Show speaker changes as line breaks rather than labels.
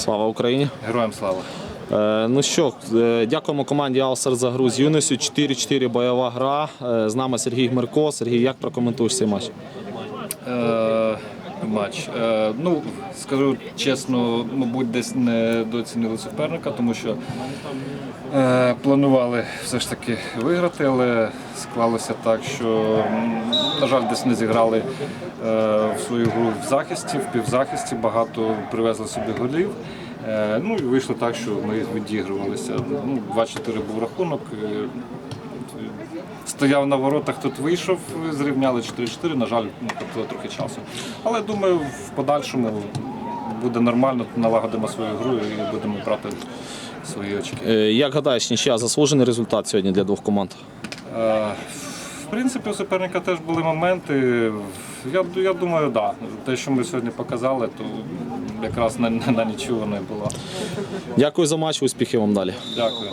Слава Україні!
Героям слава.
Е, ну що, е, дякуємо команді Алсер за гру з юністю. 4-4 бойова гра. Е, з нами Сергій Гмирко. Сергій, як прокоментуєш цей матч?
Е, матч. Е, ну, скажу чесно, мабуть, десь не доцінили суперника, тому що е, планували все ж таки виграти, але склалося так, що, жаль, десь не зіграли е, в свою гру в захисті, в півзахисті, багато привезли собі голів. Е, ну і вийшло так, що ми відігрувалися. Ну, 2-4 був рахунок. Е, Стояв на воротах, тут вийшов, зрівняли 4-4, на жаль, ну, хватило трохи часу. Але думаю, в подальшому буде нормально, налагодимо свою гру і будемо брати свої очки.
Е, як гадаєш, нічия заслужений результат сьогодні для двох команд?
Е, принципі, у суперника теж були моменти. Я, я думаю, да. Те, що ми сьогодні показали, то якраз на, на нічого не було.
Дякую за матч, успіхів вам далі.
Дякую.